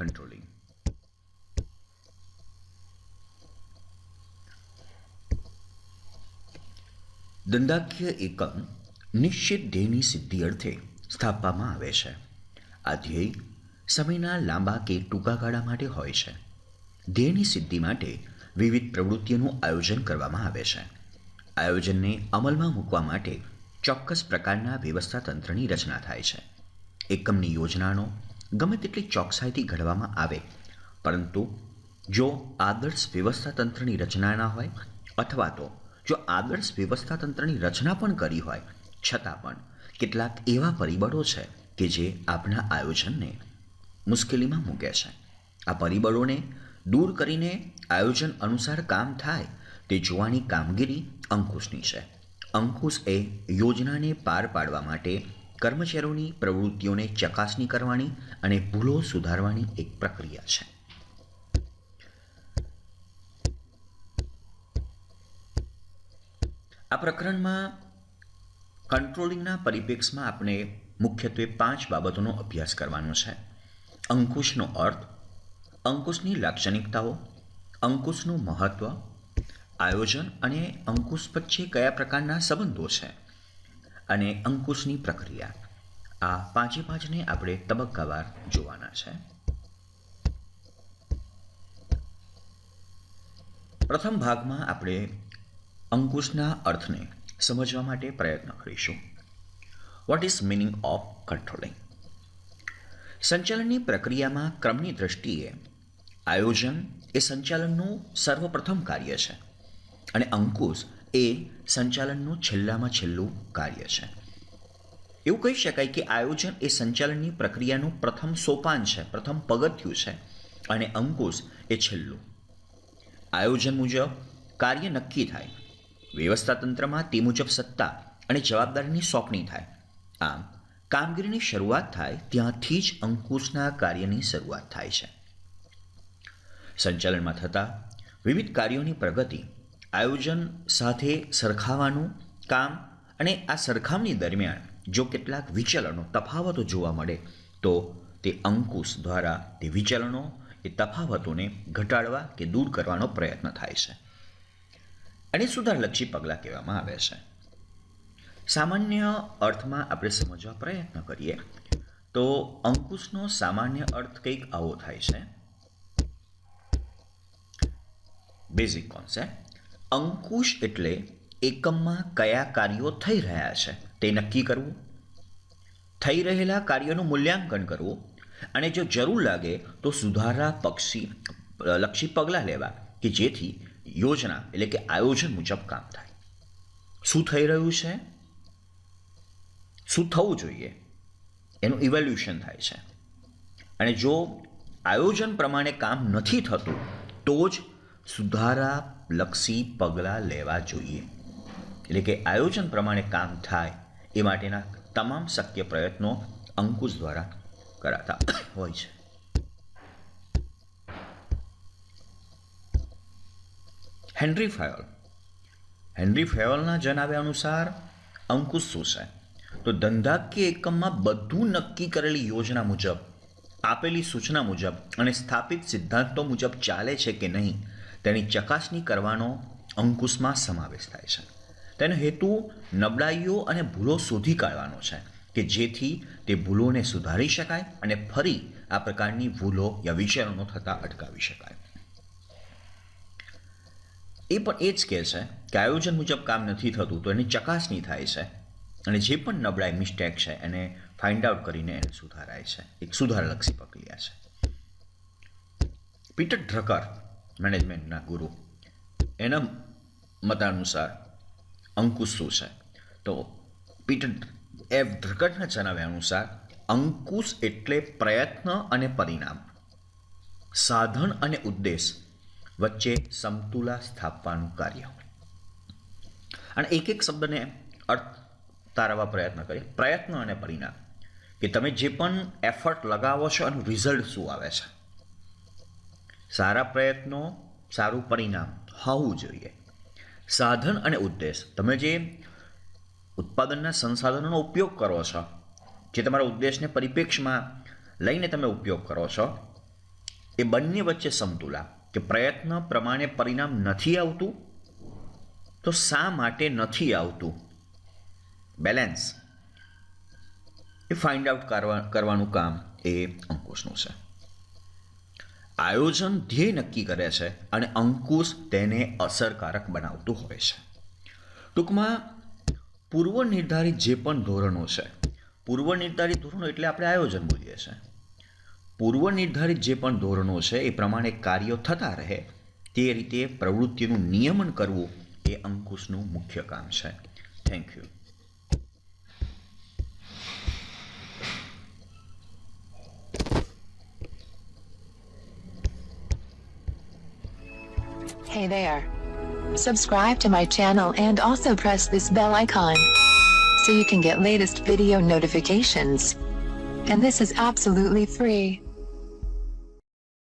controlling. દંડાકીય એકમ નિશ્ચિત ધ્યેયની સિદ્ધિ અર્થે સ્થાપવામાં આવે છે. આ ધ્યેય સમયના લાંબા કે ટૂંકા ગાળા માટે હોય છે. ધ્યેયની સિદ્ધિ માટે વિવિધ પ્રવૃત્તિઓનું આયોજન કરવામાં આવે છે. આયોજનને અમલમાં મૂકવા માટે ચોક્કસ પ્રકારના વ્યવસ્થા તંત્રની રચના થાય છે. એકમની યોજનાનો ગમે તેટલી ચોકસાઈથી ઘડવામાં આવે. પરંતુ જો આદર્શ વ્યવસ્થા તંત્રની રચના ના હોય, અથવા તો જો આદર્શ વ્યવસ્થા તંત્રની રચના પણ કરી હોય, છતાં પણ કેટલાક એવા પરિબળો છે કે જે આપણા આયોજનને મુશ્કેલીમાં મૂકે છે. આ પરિબળોને દૂર કરીને આયોજન અનુસાર કામ થાય, તે જોવાની કામગીરી અંકુશની છે. અંકુશ એ યોજનાને પાર પાડવા માટે કર્મચારીઓની પ્રવૃત્તિઓને ચકાસણી કરવાની અને ભૂલો સુધારવાની એક પ્રક્રિયા છે. આ પ્રકરણમાં કંટ્રોલિંગના પરિપ્રેક્ષમાં આપણે મુખ્યત્વે પાંચ બાબતોનો અભ્યાસ કરવાનો છે. અંકુશનો અર્થ, અંકુશની લાક્ષણિકતાઓ, અંકુશનું મહત્વ, આયોજન અને અંકુશ વચ્ચે કયા પ્રકારના સંબંધો છે. અને અંકુશની પ્રક્રિયા. આ પાંચે પાંચને આપણે તબક્કાવાર જોવાના છે. પ્રથમ ભાગમાં આપણે અંકુશના અર્થને સમજવા માટે પ્રયત્ન કરીશું. What is meaning of controlling સંચાલનની પ્રક્રિયામાં ક્રમની દ્રષ્ટિએ આયોજન એ સંચાલનનું સર્વપ્રથમ કાર્ય છે. અને અંકુશ એ સંચાલનનું છેલ્લામાં છેલ્લું કાર્ય છે. એવું કહી શકાય કે આયોજન એ સંચાલનની પ્રક્રિયાનું પ્રથમ સોપાન છે, પ્રથમ પગથિયું છે અને અંકુશ એ છેલ્લું. આયોજન મુજબ કાર્ય નક્કી થાય, વ્યવસ્થા તંત્રમાં તે મુજબ સત્તા અને જવાબદારીની સોંપણી થાય. આમ, કામગીરીની શરૂઆત થાય ત્યાંથી જ અંકુશના કાર્યની શરૂઆત થાય છે. સંચાલનમાં થતા વિવિધ કાર્યોની પ્રગતિ આયોજન સાથે સરખાવાનું કામ અને આ સરખામણી દરમિયાન જો કેટલાક વિચલનો તફાવતો જોવા મળે, તો તે અંકુશ દ્વારા તે વિચલનો, એ તફાવતોને ઘટાડવા કે દૂર કરવાનો પ્રયત્ન થાય છે. અને સુધારલક્ષી પગલાં કહેવામાં આવે છે. સામાન્ય અર્થમાં આપણે સમજવા પ્રયત્ન કરીએ, તો અંકુશનો સામાન્ય અર્થ કંઈક આવો થાય છે. બેઝિક કોન્સેપ્ટ અંકુશ એટલે એકમમાં કયા કાર્યો થઈ રહ્યા છે, તે નક્કી કરવું, થઈ રહેલા કાર્યનું મૂલ્યાંકન કરવું અને જો જરૂર લાગે તો સુધારા પક્ષી લક્ષી પગલાં લેવા કે જેથી યોજના એટલે કે આયોજન મુજબ કામ થાય. શું થઈ રહ્યું છે? શું થવું જોઈએ? એનું ઇવેલ્યુશન થાય છે. અને જો આયોજન પ્રમાણે કામ નથી થતું, તો જ સુધારા લક્ષી પગલાં લેવા જોઈએ. એટલે કે આયોજન પ્રમાણે કામ થાય એ માટેના તમામ શક્ય પ્રયત્નો અંકુશ દ્વારા કરાતા હોય છે. હેનરી ફાયોલ. હેનરી ફાયોલના જણાવ્યા અનુસાર અંકુશ શું છે તો ધંધાકીય એકમમાં બધું નક્કી કરેલી યોજના મુજબ આપેલી સૂચના મુજબ અને સ્થાપિત સિદ્ધાંતો મુજબ ચાલે છે કે નહીં, તેની ચકાસણી કરવાનો અંકુશમાં સમાવેશ થાય છે. તેનો હેતુ નબળાઈઓ અને ભૂલો શોધી કાઢવાનો છે કે જેથી તે ભૂલોને સુધારી શકાય અને ફરી આ પ્રકારની ભૂલો યા વિચરણો થતાં અટકાવી શકાય. એ પણ એ જ કહે છે કે આયોજન મુજબ કામ નથી થતું, તો એની ચકાસણી થાય છે અને જે પણ નબળાઈ, મિસ્ટેક છે, એને ફાઇન્ડ આઉટ કરીને એને સુધારાય છે. એક સુધારલક્ષી પ્રક્રિયા છે. પીટર ડ્રકર મેનેજમેન્ટના ગુરુ, એના મતાનુસાર અંકુશ શું છે. તો પીટર એફ ડ્રકરના જણાવ્યા અનુસાર, અંકુશ એટલે પ્રયત્ન અને પરિણામ. સાધન અને ઉદ્દેશ વચ્ચે સમતુલા સ્થાપવાનું કાર્ય. અને એક એક શબ્દને અર્થ તારવા પ્રયત્ન કરીએ. પ્રયત્ન અને પરિણામ. કે તમે જે પણ એફર્ટ લગાવો છો એનું રિઝલ્ટ શું આવે છે? સારા પ્રયત્નો, સારું પરિણામ હોવું જોઈએ. સાધન અને ઉદ્દેશ. તમે જે ઉત્પાદનના સંસાધનોનો ઉપયોગ કરો છો, જે તમારા ઉદ્દેશને પરિપ્રેક્ષમાં લઈને તમે ઉપયોગ કરો છો, એ બંને વચ્ચે સમતુલા કે પ્રયત્ન પ્રમાણે પરિણામ નથી આવતું, તો શા માટે નથી આવતું? બેલેન્સ એ ફાઇન્ડ આઉટ કરવા, કરવાનું કામ એ અંકુશનું છે. આયોજન ધ્યેય નક્કી કરે છે અને અંકુશ તેને અસરકારક બનાવતું હોય છે. ટૂંકમાં પૂર્વ નિર્ધારિત જે પણ ધોરણો છે પૂર્વ નિર્ધારિત ધોરણો એટલે આપણે આયોજન બોલીએ છીએ. પૂર્વ નિર્ધારિત જે પણ ધોરણો છે, એ પ્રમાણે કાર્યો થતા રહે, તે રીતે પ્રવૃત્તિનું નિયમન કરવું એ અંકુશનું મુખ્ય કામ છે. Thank you Hey there. Subscribe to my channel and also press this bell icon so you can get latest video notifications. And this is absolutely free.